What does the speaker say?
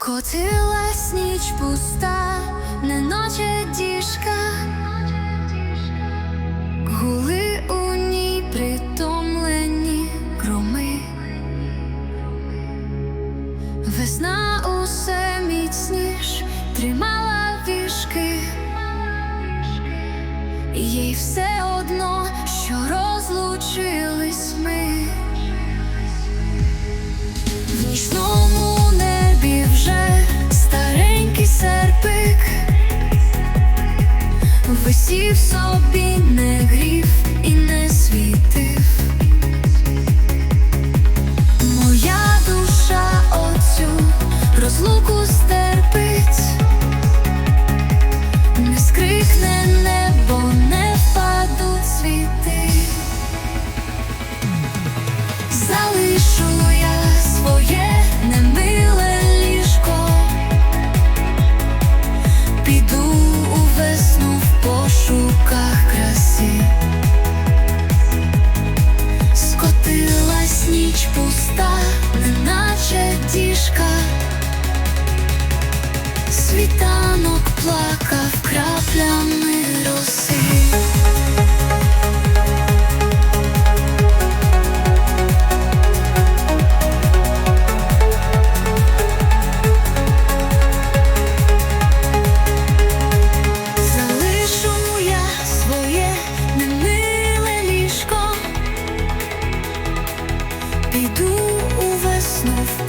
Котилась ніч пуста, неноче діжка, гули у ній притомлені громи. Весна усе міцніш тримала вішки, їй все одно, що розлучились висів собі, не грів і не світив. Моя душа оцю розлуку стерпить, не скрикне небо, не світи. Залишу я своє піду плакав краплями роси. Залишу я своє немиле ліжко, піду у весну в